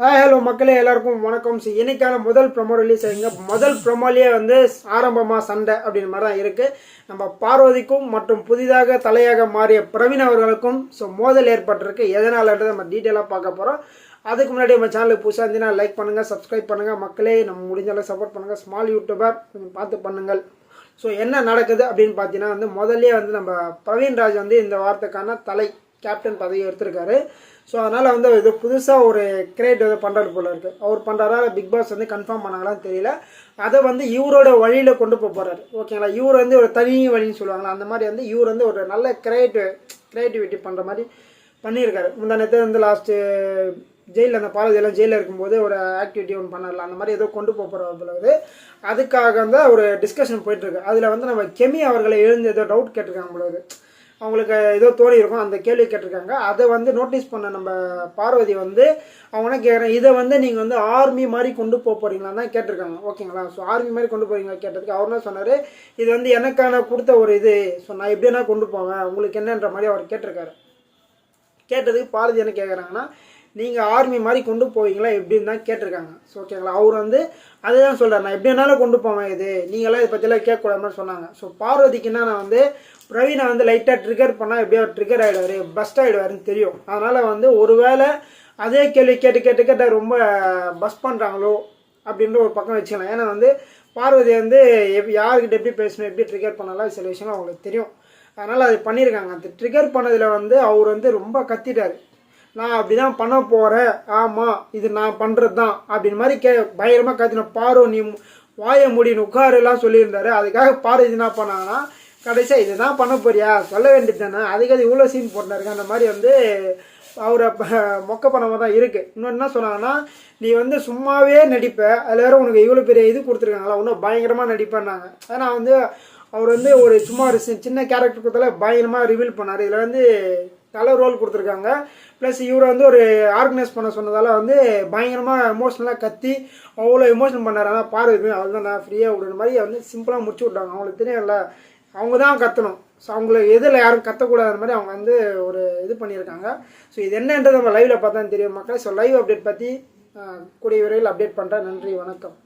Hi hello மக்களே எல்லாருக்கும் வணக்கம். ஸோ இன்னைக்கான முதல் ப்ரொமோ ரிலீஸ் ஆகிங்க முதல் ப்ரொமோலேயே வந்து ஆரம்பமாக சண்டை அப்படின்ற மாதிரி தான் இருக்குது நம்ம பார்வதிக்கும் மற்றும் புதிதாக தலையாக மாறிய பிரவீன் அவர்களுக்கும் ஸோ மோதல் ஏற்பட்டிருக்கு. எதனாலன்றதை நம்ம டீட்டெயிலாக பார்க்க போகிறோம் அதுக்கு முன்னாடி நம்ம சேனலுக்கு புதுசாக இருந்தீங்கன்னா லைக் பண்ணுங்கள் சப்ஸ்கிரைப் பண்ணுங்கள் மக்களே நம்ம முடிஞ்சளவு சப்போர்ட் பண்ணுங்கள் ஸ்மால் யூடியூபர் கொஞ்சம் பார்த்து பண்ணுங்கள். ஸோ என்ன நடக்குது அப்படின்னு பார்த்தீங்கன்னா வந்து முதல்ல வந்து நம்ம பிரவீன் ராஜ் வந்து இந்த வார்த்தைக்கான தலை கேப்டன் பதவி எடுத்திருக்காரு. ஸோ அதனால் வந்து இது புதுசாக ஒரு கிரியேட் வந்து பண்ணுறது போல இருக்குது அவர் பண்ணுறாரா பிக் பாஸ் வந்து கன்ஃபார்ம் பண்ணாங்களான்னு தெரியல. அதை வந்து இவரோட வழியில் கொண்டு போக போகிறாரு ஓகேங்களா இவர் வந்து ஒரு தனி வழின்னு சொல்லுவாங்களா? அந்த மாதிரி வந்து இவர் வந்து ஒரு நல்ல கிரியேட்டிவ் கிரியேட்டிவிட்டி பண்ணுற மாதிரி பண்ணியிருக்காரு. முந்தானத்தை வந்து லாஸ்ட்டு ஜெயிலில் அந்த பாரதியெல்லாம் ஜெயிலில் இருக்கும்போது ஒரு ஆக்டிவிட்டி ஒன்று பண்ணலாம் அந்த மாதிரி ஏதோ கொண்டு போக பிறகு அதுக்காக தான் ஒரு டிஸ்கஷன் போயிட்டுருக்கு அதில் வந்து நம்ம கெமி அவர்களை எழுந்து ஏதோ டவுட் கேட்டிருக்காங்க பொழுது அவங்களுக்கு ஏதோ தோணி இருக்கும் அந்த கேள்வி கேட்டிருக்காங்க. அதை வந்து நோட்டீஸ் பண்ண நம்ம பார்வதி வந்து அவங்க கேட்குறேன் இதை வந்து நீங்கள் வந்து ஆர்மி மாதிரி கொண்டு போக போகிறீங்களான்னு தான் கேட்டிருக்காங்க. ஓகேங்களா ஸோ ஆர்மி மாதிரி கொண்டு போகிறீங்களா கேட்டதுக்கு அவர் என்ன சொன்னார் இது வந்து எனக்கான கொடுத்த ஒரு இது. ஸோ நான் எப்படின்னா கொண்டு போவேன். உங்களுக்கு என்னன்ற மாதிரி அவர் கேட்டிருக்காரு. கேட்டதுக்கு பாரதி என்ன கேட்குறாங்கன்னா நீங்கள் ஆர்மி மாதிரி கொண்டு போவீங்களா? எப்படின்னு தான் கேட்டிருக்காங்க. ஸோ ஓகேங்களா அவர் வந்து அதுதான் சொல்கிறார் நான் எப்படி வேணாலும் கொண்டு போவேன் இது. நீங்களாம் இதை பற்றிலாம் கேட்கக்கூடாதுன்னு சொன்னாங்க. ஸோ பார்வதிக்குன்னா நான் வந்து பிரவீனை வந்து லைட்டாக ட்ரிகர் பண்ணால் எப்படியோ ட்ரிகர் ஆகிடுவார் பஸ்ட் ஆகிடுவாருன்னு தெரியும். அதனால் வந்து ஒருவேளை அதே கேள்வி கேட்டு கேட்டு கேட்ட ரொம்ப பஸ் பண்ணுறாங்களோ அப்படின்ற ஒரு பக்கம் வச்சுக்கலாம். ஏன்னா வந்து பார்வதி வந்து எப் யார்கிட்ட எப்படி பேசணும் எப்படி ட்ரிகர் பண்ணலாம் சில விஷயங்கள் அவங்களுக்கு தெரியும். அதனால் அது பண்ணியிருக்காங்க. அந்த ட்ரிகர் பண்ணதில் வந்து அவர் வந்து ரொம்ப கத்திட்டார். நான் அப்படி தான் பண்ண போகிறேன் ஆமாம் இது நான் பண்ணுறது தான் அப்படின்னு மாதிரி கே பயங்கரமாக கத்தின பாரோ நீ வாய முடின்னு உட்காருலாம் சொல்லியிருந்தாரு. அதுக்காக பார்வதி என்ன பண்ணாங்கன்னா கடைசியாக இது தான் பண்ண போறியா? சொல்ல வேண்டியது தானே அதுக்கு அது இவ்வளோ சீன் போட்டாருங்க அந்த மாதிரி வந்து அவரை ப- மொக்க பணமாக தான் இருக்குது இன்னொன்று என்ன சொன்னாங்கன்னா நீ வந்து சும்மாவே நடிப்ப. அதில் வேறு உனக்கு இவ்வளோ பெரிய இது கொடுத்துருக்காங்களா? இன்னும் பயங்கரமாக நடிப்பேன்னாங்க. நான் வந்து அவர் வந்து ஒரு சும்மா ஒரு சி- சின்ன கேரக்டர் கொடுத்தால பயங்கரமாக ரிவீல் பண்ணார். இதில் வந்து தலை ரோல் கொடுத்துருக்காங்க. ப்ளஸ் இவரை வந்து ஒரு ஆர்கனைஸ் பண்ண சொன்னதால வந்து பயங்கரமாக எமோஷ்னலாக கத்தி அவ்வளோ எமோஷன் பண்ணார். ஆனால் பார்வை அவள் நான் ஃப்ரீயாக விடுற மாதிரி வந்து சிம்பிளாக முடிச்சு விட்டாங்க. அவங்களுக்கு தெரியல அவங்க தான் கத்தணும். ஸோ அவங்கள எதில் யாரும் கத்தக்கூடாத மாதிரி அவங்க வந்து ஒரு இது பண்ணியிருக்காங்க. ஸோ இது என்னன்றது நம்ம லைவில் பார்த்தா தெரியும். மக்களே ஸோ லைவ் அப்டேட் பற்றி கூடிய விரைவில் அப்டேட் பண்ணுறேன் நன்றி வணக்கம்.